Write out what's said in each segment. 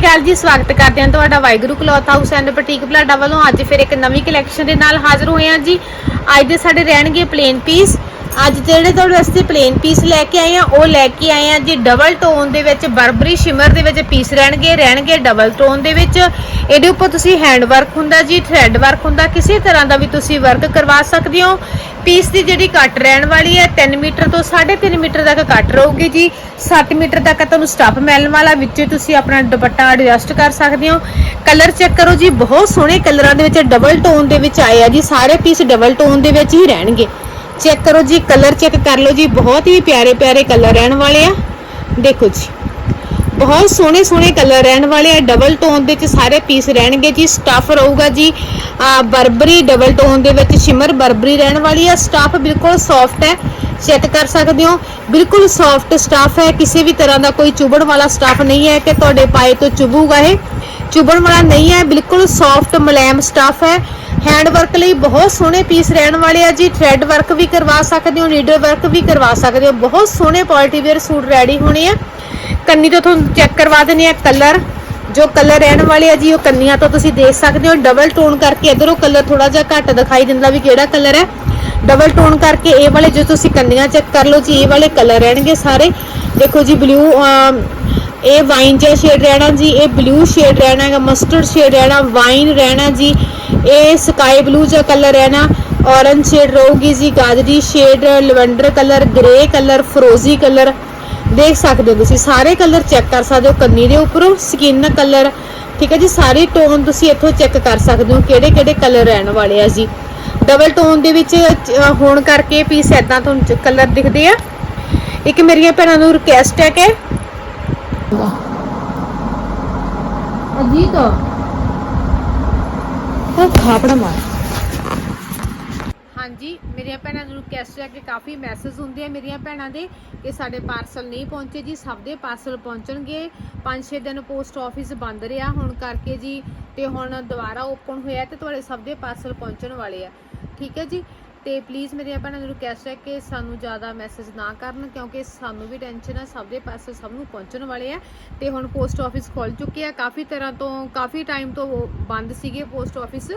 ਅਕਾਲ ਜੀ, ਸਵਾਗਤ ਕਰਦੇ ਹਾਂ ਤੁਹਾਡਾ Waheguru cloth house and boutique Balada ਵੱਲੋਂ। ਅੱਜ ਫਿਰ ਇੱਕ ਨਵੀਂ ਕਲੈਕਸ਼ਨ ਦੇ ਨਾਲ ਹਾਜ਼ਰ ਹੋਏ ਹਾਂ ਜੀ। ਅੱਜ ਦੇ ਸਾਡੇ ਰਹਿਣਗੇ ਪਲੇਨ ਪੀਸ ਅੱਜ ਜਿਹੜੇ ਤੁਹਾਨੂੰ ਅਸੀਂ ਪਲੇਨ ਪੀਸ ਲੈ ਕੇ ਆਏ ਆ, ਉਹ ਲੈ ਕੇ ਆਏ ਆ ਜੀ ਡਬਲ ਟੋਨ ਦੇ ਵਿੱਚ, ਬਰਬਰੀ ਸ਼ਿਮਰ ਦੇ ਵਿੱਚ ਪੀਸ ਰਹਿਣਗੇ ਰਹਿਣਗੇ ਡਬਲ ਟੋਨ ਦੇ ਵਿੱਚ। ਇਹਦੇ ਉੱਪਰ ਤੁਸੀਂ ਹੈਂਡ ਵਰਕ ਹੁੰਦਾ ਜੀ ਥ੍ਰੈਡ ਵਰਕ ਹੁੰਦਾ, ਕਿਸੇ ਤਰ੍ਹਾਂ ਦਾ ਵੀ ਤੁਸੀਂ ਵਰਕ ਕਰਵਾ ਸਕਦੇ ਹੋ। ਪੀਸ ਦੀ ਜਿਹੜੀ ਕੱਟ ਰਹਿਣ ਵਾਲੀ ਹੈ 3 ਮੀਟਰ ਤੋਂ 3.5 ਮੀਟਰ ਤੱਕ ਕੱਟ ਰਹੂਗੀ ਜੀ। 7 ਮੀਟਰ ਤੱਕ ਤੁਹਾਨੂੰ ਸਟੱਫ ਮਿਲਣ ਵਾਲਾ, ਵਿੱਚ ਤੁਸੀਂ ਆਪਣਾ ਦੁਪੱਟਾ ਐਡਜਸਟ ਕਰ ਸਕਦੇ ਹੋ। ਕਲਰ ਚੈੱਕ ਕਰੋ ਜੀ, ਬਹੁਤ ਸੋਹਣੇ ਕਲਰਾਂ ਦੇ ਵਿੱਚ ਡਬਲ ਟੋਨ ਦੇ ਵਿੱਚ ਆਏ ਆ ਜੀ, ਸਾਰੇ ਪੀਸ ਡਬਲ ਟੋਨ ਦੇ ਵਿੱਚ ਹੀ ਰਹਿਣਗੇ। ਚੈੱਕ ਕਰੋ ਜੀ, ਕਲਰ ਚੈੱਕ ਕਰ ਲਓ ਜੀ, ਬਹੁਤ ਹੀ ਪਿਆਰੇ ਪਿਆਰੇ ਕਲਰ ਰਹਿਣ ਵਾਲੇ ਆ। ਦੇਖੋ ਜੀ, ਬਹੁਤ ਸੋਹਣੇ ਸੋਹਣੇ ਕਲਰ ਰਹਿਣ ਵਾਲੇ ਆ ਡਬਲ ਟੋਨ ਦੇ ਵਿੱਚ ਸਾਰੇ ਪੀਸ ਰਹਿਣਗੇ ਜੀ ਸਟੱਫ ਰਹੂਗਾ ਜੀ। ਆ, ਬਰਬਰੀ ਡਬਲ ਟੋਨ ਦੇ ਵਿੱਚ ਸ਼ਿਮਰ ਬਰਬਰੀ ਰਹਿਣ ਵਾਲੀ ਆ ਸਟੱਫ ਬਿਲਕੁਲ ਸੌਫਟ ਹੈ ਚੈੱਕ ਕਰ ਸਕਦੇ ਹੋ। ਬਿਲਕੁਲ ਸੌਫਟ ਸਟੱਫ ਹੈ, ਕਿਸੇ ਵੀ ਤਰ੍ਹਾਂ ਦਾ ਕੋਈ ਚੁਭਣ ਵਾਲਾ ਸਟੱਫ ਨਹੀਂ ਹੈ ਕਿ ਤੁਹਾਡੇ ਪਾਏ ਤੋਂ ਚੁਭੂਗਾ ਇਹ। ਚੁਭਣ ਵਾਲਾ ਨਹੀਂ ਹੈ, ਬਿਲਕੁਲ ਸੌਫਟ ਮੁਲਾਇਮ ਸਟੱਫ ਹੈ। ਹੈਂਡ ਵਰਕ ਲਈ ਬਹੁਤ ਸੋਹਣੇ ਪੀਸ ਰਹਿਣ ਵਾਲੇ ਆ ਜੀ। ਥ੍ਰੈਡ ਵਰਕ ਵੀ ਕਰਵਾ ਸਕਦੇ ਹੋ ਨੀਡਲ ਵਰਕ ਵੀ ਕਰਵਾ ਸਕਦੇ ਹੋ। ਬਹੁਤ ਸੋਹਣੇ ਪਾਰਟੀ ਵੇਅਰ ਸੂਟ ਰੈਡੀ ਹੋਣੇ ਆ। ਕੰਨੀ ਤੋਂ ਤੁਹਾਨੂੰ ਚੈੱਕ ਕਰਵਾ ਦਿੰਦੇ ਆ ਕਲਰ ਜੋ ਕਲਰ ਰਹਿਣ ਵਾਲੇ ਆ ਜੀ, ਉਹ ਕੰਨੀਆਂ ਤੋਂ ਤੁਸੀਂ ਦੇਖ ਸਕਦੇ ਹੋ। ਡਬਲ ਟੋਨ ਕਰਕੇ ਇਧਰੋਂ ਕਲਰ ਥੋੜਾ ਜਿਹਾ ਘੱਟ ਦਿਖਾਈ ਦਿੰਦਾ ਵੀ ਕਿਹੜਾ ਕਲਰ ਹੈ। ਡਬਲ ਟੋਨ ਕਰਕੇ ਇਹ ਵਾਲੇ ਜੋ ਤੁਸੀਂ ਕੰਨੀਆਂ ਚੈੱਕ ਕਰ ਲਓ ਜੀ, ਇਹ ਵਾਲੇ ਕਲਰ ਰਹਿਣਗੇ ਸਾਰੇ। ਦੇਖੋ ਜੀ ਬਲੂ ਇਹ ਵਾਈਨ ਜਿਹਾ ਸ਼ੇਡ ਰਹਿਣਾ ਜੀ, ਇਹ ਬਲੂ ਸ਼ੇਡ ਰਹਿਣਾ ਹੈਗਾ ਮਸਟਰਡ ਸ਼ੇਡ ਰਹਿਣਾ ਵਾਈਨ ਰਹਿਣਾ ਜੀ। ਇਹ ਸਕਾਈ ਬਲੂ ਜਿਹਾ ਕਲਰ ਹੈ ਨਾ ਔਰੰਜ ਸ਼ੇਡ ਰਹੂਗੀ ਜੀ ਗਾਜਰੀ shade lavender colour grey colour ਫਰੋਜ਼ੀ colour ਦੇਖ ਸਕਦੇ ਹੋ ਤੁਸੀਂ, ਸਾਰੇ ਕਲਰ ਚੈੱਕ ਕਰ ਸਕਦੇ ਹੋ, ਕੰਨੀ ਦੇ ਉੱਪਰੋਂ ਸਕਿਨ ਕਲਰ ਠੀਕ ਹੈ ਜੀ, ਸਾਰੇ ਟੋਨ ਤੁਸੀਂ ਇੱਥੋਂ ਚੈੱਕ ਕਰ ਸਕਦੇ ਹੋ ਕਿਹੜੇ ਕਿਹੜੇ ਕਲਰ ਰਹਿਣ ਵਾਲੇ ਆ ਜੀ। ਡਬਲ ਟੋਨ ਦੇ ਵਿੱਚ ਹੋਣ ਕਰਕੇ ਪੀਸ ਐਦਾਂ ਤੁਹਾਨੂੰ ਕਲਰ ਦਿਖਦੇ ਆ। ਇੱਕ ਮੇਰੀਆਂ ਭੈਣਾਂ ਨੂੰ ਰਿਕੁਐਸਟ ਹੈ ਕਿ ਅਜੀਤ। ਤਾਂ ਹਾਂਜੀ, ਮੇਰੀਆਂ ਭੈਣਾਂ ਨੂੰ ਰਿਕਵੈਸਟ ਹੈ ਕਿ ਕਾਫੀ ਮੈਸੇਜ ਹੁੰਦੇ ਆ ਮੇਰੀਆਂ ਭੈਣਾਂ ਦੇ ਕਿ ਸਾਡੇ ਪਾਰਸਲ ਨਹੀਂ ਪਹੁੰਚੇ ਜੀ, ਸਭ ਦੇ ਪਾਰਸਲ ਪਹੁੰਚਣਗੇ। 5-6 ਦਿਨ ਪੋਸਟ ਆਫਿਸ ਬੰਦ ਰਿਹਾ ਹੁਣ ਕਰਕੇ ਜੀ, ਤੇ ਹੁਣ ਦੁਬਾਰਾ ਓਪਨ ਹੋਇਆ ਤੇ ਤੁਹਾਡੇ ਸਭ ਦੇ ਪਾਰਸਲ ਪਹੁੰਚਣ ਵਾਲੇ ਆ। ਠੀਕ ਹੈ ਜੀ? ਤੇ ਪਲੀਜ਼ ਮੇਰੀਆਂ ਭੈਣਾਂ ਨੂੰ ਰਿਕਵੈਸਟ ਹੈ ਕਿ ਸਾਨੂੰ ਜ਼ਿਆਦਾ ਮੈਸੇਜ ਨਾ ਕਰਨ, ਕਿਉਂਕਿ ਸਾਨੂੰ ਵੀ ਟੈਨਸ਼ਨ ਹੈ ਸਭ ਦੇ ਪਾਸੇ ਸਭ ਨੂੰ ਪਹੁੰਚਣ ਵਾਲੇ ਆ, ਤੇ ਹੁਣ ਪੋਸਟ ਆਫਿਸ ਖੁੱਲ ਚੁੱਕੇ ਆ। ਕਾਫੀ ਤਰ੍ਹਾਂ ਤੋਂ, ਕਾਫੀ ਟਾਈਮ ਤੋਂ ਉਹ ਬੰਦ ਸੀਗੇ ਪੋਸਟ ਆਫਿਸ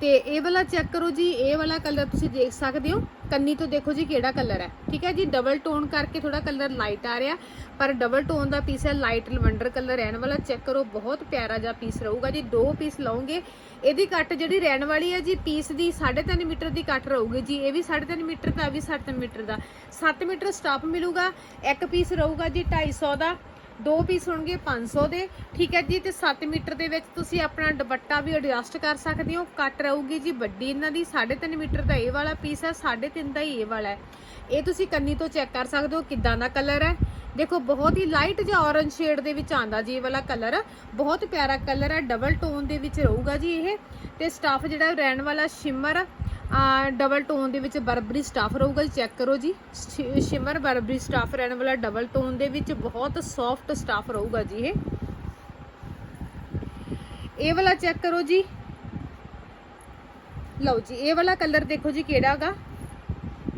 ਤੇ ਇਹ ਵਾਲਾ ਚੈੱਕ ਕਰੋ ਜੀ, ਇਹ ਵਾਲਾ ਕਲਰ ਤੁਸੀਂ ਦੇਖ ਸਕਦੇ ਹੋ। ਕੰਨੀ ਤੋਂ ਦੇਖੋ ਜੀ ਕਿਹੜਾ ਕਲਰ ਹੈ। ਠੀਕ ਹੈ ਜੀ ਡਬਲ ਟੋਨ ਕਰਕੇ ਥੋੜਾ ਕਲਰ ਲਾਈਟ ਆ ਰਿਹਾ, ਪਰ ਡਬਲ ਟੋਨ ਦਾ ਪੀਸ ਹੈ ਲਾਈਟ ਲਵੈਂਡਰ ਕਲਰ ਰਹਿਣ ਵਾਲਾ। ਚੈੱਕ ਕਰੋ, ਬਹੁਤ ਪਿਆਰਾ ਜਿਹਾ ਪੀਸ ਰਹੂਗਾ ਜੀ। ਦੋ ਪੀਸ ਲਓਗੇ, ਇਹਦੀ ਕੱਟ ਜਿਹੜੀ ਰਹਿਣ ਵਾਲੀ ਹੈ ਜੀ ਪੀਸ ਦੀ 3.5 ਮੀਟਰ ਦੀ ਕੱਟ ਰਹੂਗੀ ਜੀ। ਇਹ ਵੀ 3.5 ਮੀਟਰ ਦਾ, ਇਹ ਵੀ 7 ਮੀਟਰ ਦਾ। 7 ਮੀਟਰ ਸਟਾਪ ਮਿਲੂਗਾ, ਇੱਕ ਪੀਸ ਰਹੂਗਾ ਜੀ 250 ਦਾ। ਦੋ ਪੀਸ ਹੋਣਗੇ 500 ਦੇ। ਠੀਕ ਹੈ ਜੀ, ਤੇ 7 ਮੀਟਰ ਦੇ ਵਿੱਚ ਤੁਸੀਂ ਆਪਣਾ ਦੁਪੱਟਾ ਵੀ ਐਡਜਸਟ ਕਰ ਸਕਦੇ ਹੋ। ਕੱਟ ਰਹੂਗੀ ਜੀ ਵੱਡੀ ਇਹਨਾਂ ਦੀ 3.5 ਮੀਟਰ ਦਾ ਇਹ ਵਾਲਾ ਪੀਸ ਹੈ 3.5 ਦਾ ਹੀ ਇਹ ਵਾਲਾ ਹੈ। ਇਹ ਤੁਸੀਂ ਕੰਨੀ ਤੋਂ ਚੈੱਕ ਕਰ ਸਕਦੇ ਹੋ ਕਿੱਦਾਂ ਦਾ ਕਲਰ ਹੈ। ਦੇਖੋ, ਬਹੁਤ ਹੀ ਲਾਈਟ ਜਿਹਾ ਔਰੰਜ ਸ਼ੇਡ ਦੇ ਵਿੱਚ ਆਂਦਾ ਜੀ ਇਹ ਵਾਲਾ ਕਲਰ ਬਹੁਤ ਪਿਆਰਾ ਕਲਰ ਹੈ ਡਬਲ ਟੋਨ ਦੇ ਵਿੱਚ ਰਹੂਗਾ ਜੀ ਇਹ। ਤੇ ਸਟਾਫ ਜਿਹੜਾ ਰਹਿਣ ਵਾਲਾ ਸ਼ਿਮਰ ਡਬਲ ਟੋਨ ਦੇ ਵਿੱਚ ਬਰਬਰੀ ਸਟਾਫ ਰਹੂਗਾ ਜੀ ਚੈੱਕ ਕਰੋ ਜੀ। ਸ਼ਿਮਰ ਬਰਬਰੀ ਸਟਾਫ ਰਹਿਣ ਵਾਲਾ ਡਬਲ ਟੋਨ ਦੇ ਵਿੱਚ ਬਹੁਤ ਸੌਫਟ ਸਟਾਫ ਰਹੂਗਾ ਜੀ ਇਹ। ਇਹ ਵਾਲਾ ਚੈੱਕ ਕਰੋ ਜੀ। ਲਓ ਜੀ, ਇਹ ਵਾਲਾ ਕਲਰ ਦੇਖੋ ਜੀ ਕਿਹੜਾ ਹੈਗਾ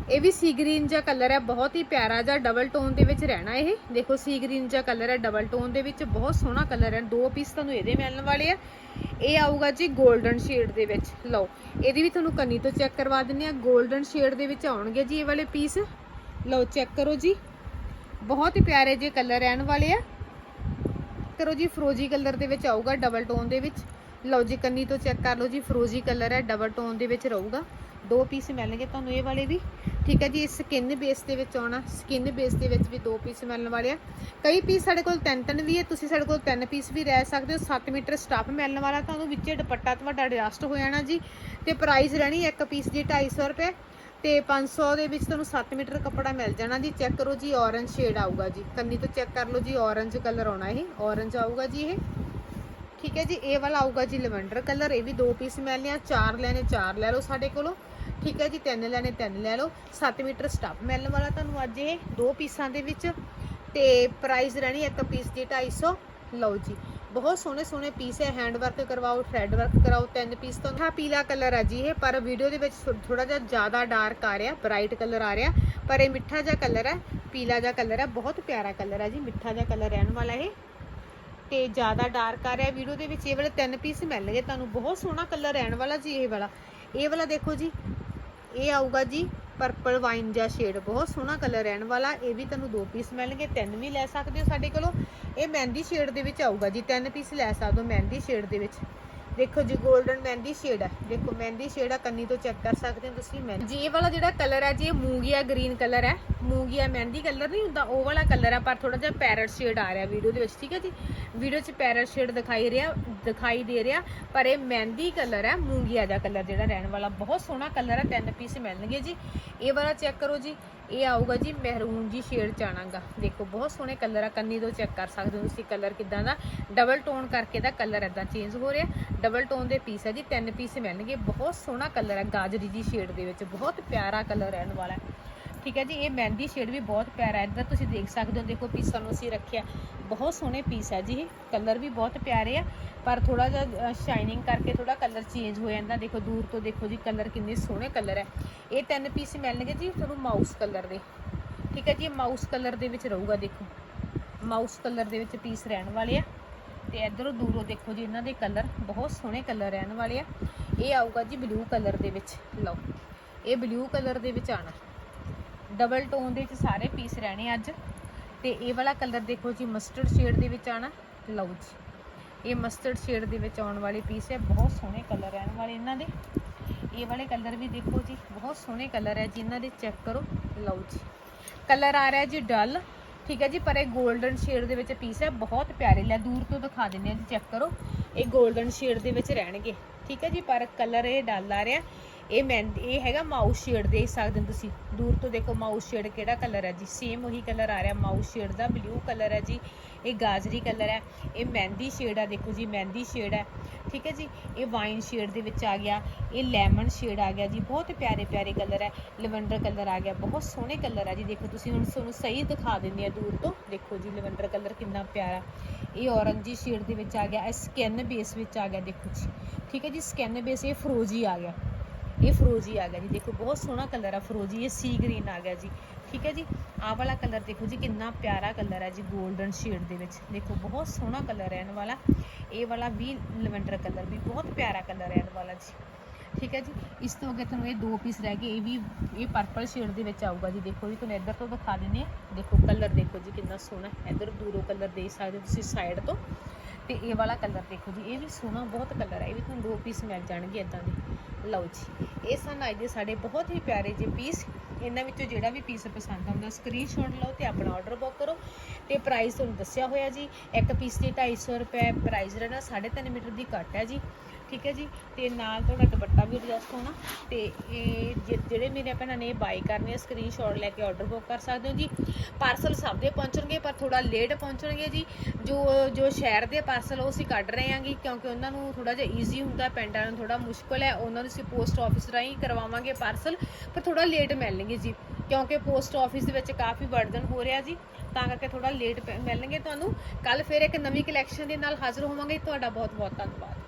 ਇਹ ਵੀ ਸੀ ਗ੍ਰੀਨ ਜਿਹਾ ਕਲਰ ਹੈ, ਬਹੁਤ ਹੀ ਪਿਆਰਾ ਜਿਹਾ ਡਬਲ ਟੋਨ ਦੇ ਵਿੱਚ ਰਹਿਣਾ ਇਹ। ਦੇਖੋ ਸੀ ਗ੍ਰੀਨ ਜਿਹਾ ਕਲਰ ਹੈ ਡਬਲ ਟੋਨ ਦੇ ਵਿੱਚ ਬਹੁਤ ਸੋਹਣਾ ਕਲਰ ਹੈ। ਦੋ ਪੀਸ ਤੁਹਾਨੂੰ ਇਹਦੇ ਮਿਲਣ ਵਾਲੇ ਆ। ਇਹ ਆਊਗਾ ਜੀ 골ਡਨ ਸ਼ੇਡ ਦੇ ਵਿੱਚ। ਲਓ, ਇਹਦੀ ਵੀ ਤੁਹਾਨੂੰ ਕੰਨੀ ਤੋਂ ਚੈੱਕ ਕਰਵਾ ਦਿੰਨੇ ਆ 골ਡਨ ਸ਼ੇਡ ਦੇ ਵਿੱਚ ਆਉਣਗੇ ਜੀ ਇਹ ਵਾਲੇ ਪੀਸ ਲਓ ਚੈੱਕ ਕਰੋ ਜੀ। ਬਹੁਤ ਹੀ ਪਿਆਰੇ ਜਿਹੇ ਕਲਰ ਰਹਿਣ ਵਾਲੇ ਆ। ਕਰੋ ਜੀ ਫਰੋਜੀ ਕਲਰ ਦੇ ਵਿੱਚ ਆਊਗਾ ਡਬਲ ਟੋਨ ਦੇ ਵਿੱਚ। ਲਓ ਜੀ, ਕੰਨੀ ਤੋਂ ਚੈੱਕ ਕਰ ਲਓ ਜੀ। ਫਰੋਜੀ ਕਲਰ ਹੈ ਡਬਲ ਟੋਨ ਦੇ ਵਿੱਚ ਰਹੂਗਾ। ਦੋ ਪੀਸ ਮਿਲਣਗੇ ਤੁਹਾਨੂੰ ਇਹ ਵਾਲੇ ਵੀ। ਠੀਕ ਹੈ ਜੀ ਇਹ ਸਕਿਨ ਬੇਸ ਦੇ ਵਿੱਚ ਆਉਣਾ। ਸਕਿਨ ਬੇਸ ਦੇ ਵਿੱਚ ਵੀ ਦੋ ਪੀਸ ਮਿਲਣ ਵਾਲੇ ਆ। ਕਈ ਪੀਸ ਸਾਡੇ ਕੋਲ ਤਿੰਨ ਤਿੰਨ ਵੀ ਹੈ ਤੁਸੀਂ ਸਾਡੇ ਕੋਲ ਤਿੰਨ ਪੀਸ ਵੀ ਰਹਿ ਸਕਦੇ ਹੋ। 7 ਮੀਟਰ ਸਟੱਫ ਮਿਲਣ ਵਾਲਾ, ਤੁਹਾਨੂੰ ਵਿੱਚੇ ਦੁਪੱਟਾ ਤੁਹਾਡਾ ਐਡਜਸਟ ਹੋ ਜਾਣਾ ਜੀ। ਤੇ ਪ੍ਰਾਈਸ ਰਹਿਣੀ ਇੱਕ ਪੀਸ ਦੀ 250 ਰੁਪਏ। ਤੇ 500 ਦੇ ਵਿੱਚ ਤੁਹਾਨੂੰ 7 ਮੀਟਰ ਕੱਪੜਾ ਮਿਲ ਜਾਣਾ ਜੀ। ਚੈੱਕ ਕਰੋ ਜੀ ਔਰੰਜ ਸ਼ੇਡ ਆਊਗਾ ਜੀ। ਕੰਨੀ ਤੋਂ ਚੈੱਕ ਕਰ ਲਓ ਜੀ ਔਰੰਜ ਕਲਰ ਆਉਣਾ ਇਹ। ਔਰੰਜ ਆਊਗਾ ਜੀ ਇਹ। ਠੀਕ ਹੈ ਜੀ, ਇਹ ਵਾਲਾ ਆਊਗਾ ਜੀ ਲਵੈਂਡਰ ਕਲਰ, ਇਹ ਵੀ ਦੋ ਪੀਸ ਮਿਲਨੇ ਲਿਆ, ਚਾਰ ਲੈਣੇ, ਚਾਰ ਲੈ ਲਓ ਸਾਡੇ ਕੋਲੋਂ। ਠੀਕ ਹੈ ਜੀ, ਤਿੰਨ ਲੈਣੇ, ਤਿੰਨ ਲੈ ਲਓ 7 ਮੀਟਰ ਸਟੱਫ ਮਿਲਣ ਵਾਲਾ ਤੁਹਾਨੂੰ ਅੱਜ ਇਹ ਦੋ ਪੀਸਾਂ ਦੇ ਵਿੱਚ, ਤੇ ਪ੍ਰਾਈਸ ਰਹਿਣੀ ਇੱਕ ਪੀਸ ਦੀ 250 ਲਓ ਜੀ, ਬਹੁਤ ਸੋਹਣੇ ਸੋਹਣੇ ਪੀਸ ਹੈ ਹੈਂਡ ਵਰਕ ਕਰਵਾਓ ਥ੍ਰੈਡ ਵਰਕ ਕਰਾਓ, ਤਿੰਨ ਪੀਸ ਤੋਂ ਹਾਂ ਪੀਲਾ ਕਲਰ ਆ ਜੀ ਇਹ, ਪਰ ਵੀਡੀਓ ਦੇ ਵਿੱਚ ਥੋੜਾ ਜਿਹਾ ਜ਼ਿਆਦਾ ਡਾਰਕ ਆ ਰਿਹਾ ਬ੍ਰਾਈਟ ਕਲਰ ਆ ਰਿਹਾ, ਪਰ ਇਹ ਮਿੱਠਾ ਜਿਹਾ ਕਲਰ ਹੈ, ਪੀਲਾ ਜਿਹਾ ਕਲਰ ਹੈ, ਬਹੁਤ ਪਿਆਰਾ ਕਲਰ ਹੈ ਜੀ, ਮਿੱਠਾ ਜਿਹਾ ਕਲਰ ਰਹਿਣ ਵਾਲਾ ਇਹ। ਤੇ ਜ਼ਿਆਦਾ ਡਾਰਕ ਆ ਰਿਹਾ। ਵੀਡੀਓ ਦੇ ਵਿੱਚ ਇਹ ਵਾਲੇ ਤਿੰਨ ਪੀਸ ਮਿਲਣਗੇ ਤੁਹਾਨੂੰ ਬਹੁਤ ਸੋਹਣਾ ਕਲਰ ਰਹਿਣ ਵਾਲਾ ਜੀ ਇਹ ਵਾਲਾ। ਇਹ ਵਾਲਾ ਦੇਖੋ ਜੀ। ਇਹ ਆਊਗਾ ਜੀ ਪਰਪਲ ਵਾਈਨ ਜਾਂ ਸ਼ੇਡ ਬਹੁਤ ਸੋਹਣਾ ਕਲਰ ਰਹਿਣ ਵਾਲਾ। ਇਹ ਵੀ ਤੁਹਾਨੂੰ ਦੋ ਪੀਸ ਮਿਲਣਗੇ ਤਿੰਨ ਵੀ ਲੈ ਸਕਦੇ ਹੋ ਸਾਡੇ ਕੋਲੋਂ। ਇਹ ਮਹਿੰਦੀ ਸ਼ੇਡ ਦੇ ਵਿੱਚ ਆਊਗਾ ਜੀ। ਤਿੰਨ ਪੀਸ ਲੈ ਸਕਦੇ ਹੋ ਮਹਿੰਦੀ ਸ਼ੇਡ ਦੇ ਵਿੱਚ। ਦੇਖੋ ਜੀ 골ਡਨ ਮਹਿੰਦੀ ਸ਼ੇਡ ਹੈ। ਦੇਖੋ, ਮਹਿੰਦੀ ਸ਼ੇਡ ਆ, ਕੰਨੀ ਤੋਂ ਚੈੱਕ ਕਰ ਸਕਦੇ ਹੋ ਤੁਸੀਂ, ਮਹਿੰਦੀ। ਜੀ, ਇਹ ਵਾਲਾ ਜਿਹੜਾ ਕਲਰ ਹੈ ਜੀ, ਇਹ ਮੂੰਗੀਆ ਗ੍ਰੀਨ ਕਲਰ ਹੈ। ਮੂੰਗੀਆ ਮਹਿੰਦੀ ਕਲਰ ਨਹੀਂ ਹੁੰਦਾ, ਉਹ ਵਾਲਾ ਕਲਰ ਹੈ ਪਰ ਥੋੜਾ ਜਿਹਾ ਪੈਰਟ ਸ਼ੇਡ ਆ ਰਿਹਾ ਵੀਡੀਓ ਦੇ ਵਿੱਚ, ਠੀਕ ਹੈ ਜੀ? ਵੀਡੀਓ 'ਚ ਪੈਰਟ ਸ਼ੇਡ ਦਿਖਾਈ ਰਿਹਾ, ਦਿਖਾਈ ਦੇ ਰਿਹਾ, ਪਰ ਇਹ ਮਹਿੰਦੀ ਕਲਰ ਹੈ ਮੂੰਗੀਆ ਦਾ ਕਲਰ ਜਿਹੜਾ ਰਹਿਣ ਵਾਲਾ। ਬਹੁਤ ਸੋਹਣਾ ਕਲਰ ਹੈ ਤਿੰਨ ਪੀਸ ਮਿਲਣਗੇ ਜੀ। ਇਹ ਵਾਲਾ ਚੈੱਕ ਕਰੋ ਜੀ, ਇਹ ਆਊਗਾ ਜੀ ਮਹਿਰੂਨ ਜੀ ਸ਼ੇਡ ਚ ਆਣਾਗਾ ਦੇਖੋ, ਬਹੁਤ ਸੋਹਣੇ ਕਲਰ ਆ, ਕੰਨੀ ਤੋਂ ਚੈੱਕ ਕਰ ਸਕਦੇ ਹੋ ਤੁਸੀਂ ਕਲਰ ਕਿਦਾਂ ਦਾ। ਡਬਲ ਟੋਨ ਕਰਕੇ ਦਾ ਕਲਰ ਇਦਾਂ ਚੇਂਜ ਹੋ ਰਿਹਾ। ਡਬਲ ਟੋਨ ਦੇ ਪੀਸ ਹੈ ਜੀ, ਤਿੰਨ ਪੀਸ ਮਿਲਣਗੇ। ਬਹੁਤ ਸੋਹਣਾ ਕਲਰ ਹੈ, ਗਾਜਰੀ ਜੀ ਸ਼ੇਡ ਦੇ ਵਿੱਚ। ਬਹੁਤ ਪਿਆਰਾ ਕਲਰ ਰਹਿਣ ਵਾਲਾ ਹੈ। ਠੀਕ ਹੈ ਜੀ, ਇਹ ਮਹਿੰਦੀ ਸ਼ੇਡ ਵੀ ਬਹੁਤ ਪਿਆਰਾ ਹੈ। ਇੱਧਰ ਤੁਸੀਂ ਦੇਖ ਸਕਦੇ ਹੋ, ਦੇਖੋ ਪੀਸਾਂ ਨੂੰ ਅਸੀਂ ਰੱਖਿਆ। ਬਹੁਤ ਸੋਹਣੇ ਪੀਸ ਹੈ ਜੀ ਇਹ। ਕਲਰ ਵੀ ਬਹੁਤ ਪਿਆਰੇ ਆ। ਪਰ ਥੋੜਾ ਜਿਹਾ ਸ਼ਾਈਨਿੰਗ ਕਰਕੇ ਥੋੜਾ ਕਲਰ ਚੇਂਜ ਹੋ ਜਾਂਦਾ। ਦੇਖੋ, ਦੂਰ ਤੋਂ ਦੇਖੋ ਜੀ, ਕਲਰ ਕਿੰਨੇ ਸੋਹਣੇ ਕਲਰ ਹੈ। ਇਹ ਤਿੰਨ ਪੀਸ ਮਿਲਣਗੇ ਜੀ ਤੁਹਾਨੂੰ ਮਾਊਸ ਕਲਰ ਦੇ। ਠੀਕ ਹੈ ਜੀ, ਇਹ ਮਾਊਸ ਕਲਰ ਦੇ ਵਿੱਚ ਰਹੂਗਾ, ਦੇਖੋ। ਮਾਊਸ ਕਲਰ ਦੇ ਵਿੱਚ ਪੀਸ ਰਹਿਣ ਵਾਲੇ ਆ। ਤੇ ਇਧਰੋਂ ਦੂਰੋਂ ਦੇਖੋ ਜੀ, ਇਹਨਾਂ ਦੇ ਕਲਰ ਬਹੁਤ ਸੋਹਣੇ ਕਲਰ ਰਹਿਣ ਵਾਲੇ ਆ। ਇਹ ਆਊਗਾ ਜੀ ਬਲੂ ਕਲਰ ਦੇ ਵਿੱਚ। ਲਓ, ਇਹ ਬਲੂ ਕਲਰ ਦੇ ਵਿੱਚ ਆਣਾ ਡਬਲ ਟੋਨ ਦੇ ਵਿੱਚ ਸਾਰੇ ਪੀਸ ਰਹਿਣੇ ਅੱਜ। ਤੇ ਇਹ ਵਾਲਾ ਕਲਰ ਦੇਖੋ ਜੀ ਮਸਟਰਡ ਸ਼ੇਡ ਦੇ ਵਿੱਚ ਆਣਾ ਲਓ ਜੀ, ਇਹ ਮਸਟਰਡ ਸ਼ੇਡ ਦੇ ਵਿੱਚ ਆਉਣ ਵਾਲੇ ਪੀਸ ਹੈ ਬਹੁਤ ਸੋਹਣੇ ਕਲਰ ਰਹਿਣ ਵਾਲੇ ਇਹਨਾਂ ਦੇ। ਇਹ ਵਾਲੇ ਕਲਰ ਵੀ ਦੇਖੋ ਜੀ, ਬਹੁਤ ਸੋਹਣੇ ਕਲਰ ਹੈ ਜੀ ਇਹਨਾਂ ਦੇ ਚੈੱਕ ਕਰੋ। ਲਓ ਜੀ ਕਲਰ ਆ ਰਿਹਾ ਜੀ ਡਲ ਠੀਕ ਹੈ ਜੀ, ਪਰ ਇਹ 골ਡਨ ਸ਼ੇਡ ਦੇ ਵਿੱਚ ਪੀਸ ਹੈ, ਬਹੁਤ ਪਿਆਰੇ ਲੈ, ਦੂਰ ਤੋਂ ਦਿਖਾ ਦਿੰਦੇ ਆ ਜੀ ਚੈੱਕ ਕਰੋ। ਇਹ 골ਡਨ ਸ਼ੇਡ ਦੇ ਵਿੱਚ ਰਹਿਣਗੇ, ਠੀਕ ਹੈ ਜੀ, ਪਰ ਕਲਰ ਇਹ ਡਲ ਆ ਰਿਹਾ। ਇਹ ਮੈਂ ਇਹ ਹੈਗਾ ਮਾਊਸ ਸ਼ੇਡ ਦੇਖ ਸਕਦੇ ਹੋ ਤੁਸੀਂ। ਦੂਰ ਤੋਂ ਦੇਖੋ ਮਾਊਸ ਸ਼ੇਡ ਕਿਹੜਾ ਕਲਰ ਹੈ ਜੀ? ਸੇਮ ਉਹੀ ਕਲਰ ਆ ਰਿਹਾ, ਮਾਊਸ ਸ਼ੇਡ ਦਾ ਬਲੂ ਕਲਰ ਹੈ ਜੀ। ਇਹ ਗਾਜਰੀ ਕਲਰ ਹੈ। ਇਹ ਮਹਿੰਦੀ ਸ਼ੇਡ ਆ, ਦੇਖੋ ਜੀ, ਮਹਿੰਦੀ ਸ਼ੇਡ ਹੈ। ਠੀਕ ਹੈ ਜੀ? ਇਹ ਵਾਈਨ ਸ਼ੇਡ ਦੇ ਵਿੱਚ ਆ ਗਿਆ। ਇਹ ਲੈਮਨ ਸ਼ੇਡ ਆ ਗਿਆ ਜੀ। ਬਹੁਤ ਪਿਆਰੇ ਪਿਆਰੇ ਕਲਰ ਹੈ। ਲਵੈਂਡਰ ਕਲਰ ਆ ਗਿਆ। ਬਹੁਤ ਸੋਹਣੇ ਕਲਰ ਆ ਜੀ। ਦੇਖੋ ਤੁਸੀਂ ਹੁਣ ਤੁਹਾਨੂੰ ਸਹੀ ਦਿਖਾ ਦਿੰਦੇ ਆ ਦੂਰ ਤੋਂ। ਦੇਖੋ ਜੀ, ਲਵੈਂਡਰ ਕਲਰ ਕਿੰਨਾ ਪਿਆਰਾ। ਇਹ ਔਰੰਜੀ ਸ਼ੇਡ ਦੇ ਵਿੱਚ ਆ ਗਿਆ। ਇਹ ਸਕਿਨ ਬੇਸ ਵਿੱਚ ਆ ਗਿਆ, ਦੇਖੋ ਜੀ। ਠੀਕ ਹੈ ਜੀ? ਸਕਿਨ ਬੇਸ ਇਹ ਫਰੋਜੀ ਆ ਗਿਆ। ਇਹ ਫਰੋਜੀ ਆ ਗਿਆ ਜੀ। ਦੇਖੋ, ਬਹੁਤ ਸੋਹਣਾ ਕਲਰ ਆ ਫਰੋਜੀ, ਇਹ ਸੀ ਗ੍ਰੀਨ ਆ ਗਿਆ ਜੀ। ਠੀਕ ਹੈ ਜੀ? ਆਹ ਵਾਲਾ ਕਲਰ ਦੇਖੋ ਜੀ, ਕਿੰਨਾ ਪਿਆਰਾ ਕਲਰ ਹੈ ਜੀ 골ਡਨ ਸ਼ੇਡ ਦੇ ਵਿੱਚ। ਦੇਖੋ, ਬਹੁਤ ਸੋਹਣਾ ਕਲਰ ਰਹਿਣ ਵਾਲਾ। ਇਹ ਵਾਲਾ ਵੀ ਲਵੈਂਡਰ ਕਲਰ ਵੀ ਬਹੁਤ ਪਿਆਰਾ ਕਲਰ ਰਹਿਣ ਵਾਲਾ ਜੀ। ਠੀਕ ਹੈ ਜੀ? ਇਸ ਤੋਂ ਅੱਗੇ ਤੁਹਾਨੂੰ ਇਹ ਦੋ ਪੀਸ ਰਹਿ ਗਏ, ਇਹ ਵੀ, ਇਹ ਪਰਪਲ ਸ਼ੇਡ ਦੇ ਵਿੱਚ ਆਊਗਾ ਜੀ। ਦੇਖੋ ਜੀ, ਤੁਹਾਨੂੰ ਇੱਧਰ ਤੋਂ ਦਿਖਾ ਦਿੰਦੇ ਆ ਦੇਖੋ ਕਲਰ ਦੇਖੋ ਜੀ, ਕਿੰਨਾ ਸੋਹਣਾ। ਇੱਧਰ ਦੂਰੋਂ ਕਲਰ ਦੇ ਸਕਦੇ ਹੋ ਤੁਸੀਂ ਸਾਈਡ ਤੋਂ। ਤੇ ਇਹ ਵਾਲਾ ਕਲਰ ਦੇਖੋ ਜੀ, ਇਹ ਵੀ ਸੋਹਣਾ ਬਹੁਤ ਕਲਰ ਹੈ ਇਹ ਵੀ ਤੁਹਾਨੂੰ ਦੋ ਪੀਸ ਮਿਲ ਜਾਣਗੇ ਇਦਾਂ ਦੇ। ਲਓ ਜੀ, ਇਹ ਸਨ ਅੱਜ ਦੇ ਸਾਡੇ ਬਹੁਤ ਹੀ ਪਿਆਰੇ ਜੇ ਪੀਸ ਇਹਨਾਂ ਵਿੱਚੋਂ ਜਿਹੜਾ ਵੀ ਪੀਸ ਪਸੰਦ ਆਉਂਦਾ ਸਕਰੀਨਸ਼ਾਟ ਲਓ ਤੇ ਆਪਣਾ ਆਰਡਰ ਬੁੱਕ ਕਰੋ। ਤੇ ਪ੍ਰਾਈਸ ਤੁਹਾਨੂੰ ਦੱਸਿਆ ਹੋਇਆ ਜੀ, ਇੱਕ ਪੀਸ ਦੀ 250 ਰੁਪਏ ਪ੍ਰਾਈਸ ਰਹਿਣਾ 3.5 ਮੀਟਰ ਦੀ ਕੱਟ ਹੈ ਜੀ। ਠੀਕ ਹੈ ਜੀ? ਤੇ ਨਾਲ ਤੁਹਾਡਾ ਦੁਪੱਟਾ ਵੀ ਐਡਜਸਟ ਹੋਣਾ। ਤੇ ਇਹ ਜਿ- ਜਿਹੜੇ ਮੇਰੇ ਭੈਣਾਂ ਨੇ ਬਾਈ ਕਰਨੇ ਆ ਸਕਰੀਨਸ਼ਾਟ ਲੈ ਕੇ ਆਰਡਰ ਬੁੱਕ ਕਰ ਸਕਦੇ ਹੋ ਜੀ। ਪਾਰਸਲ ਸਭ ਦੇ ਪਹੁੰਚਣਗੇ, ਪਰ ਥੋੜਾ ਲੇਟ ਪਹੁੰਚਣਗੇ ਜੀ। ਜੋ ਜੋ ਸ਼ਹਿਰ ਦੇ ਪਾਰਸਲ ਉਹ ਅਸੀਂ ਕੱਢ ਰਹੇ ਹਾਂਗੇ ਕਿਉਂਕਿ ਉਹਨਾਂ ਨੂੰ ਥੋੜਾ ਜਿਹਾ ਈਜ਼ੀ ਹੁੰਦਾ ਪਿੰਡਾਂ ਨੂੰ ਥੋੜਾ ਮੁਸ਼ਕਲ ਹੈ। ਉਹਨਾਂ ਨੂੰ ਅਸੀਂ ਪੋਸਟ ਆਫਿਸ ਰਾਹੀਂ ਕਰਵਾਵਾਂਗੇ ਪਾਰਸਲ ਪਰ ਥੋੜਾ ਲੇਟ ਮਿਲਣਗੇ ਜੀ, ਕਿਉਂਕਿ ਪੋਸਟ ਆਫਿਸ ਦੇ ਵਿੱਚ ਕਾਫੀ ਬਰਡਨ ਹੋ ਰਿਹਾ ਜੀ। ਤਾਂ ਕਰਕੇ ਥੋੜਾ ਲੇਟ ਮਿਲਣਗੇ ਤੁਹਾਨੂੰ। ਕੱਲ ਫਿਰ ਇੱਕ ਨਵੀਂ ਕਲੈਕਸ਼ਨ ਦੇ ਨਾਲ ਹਾਜ਼ਰ ਹੋਵਾਂਗੇ। ਤੁਹਾਡਾ ਬਹੁਤ ਬਹੁਤ ਧੰਨਵਾਦ।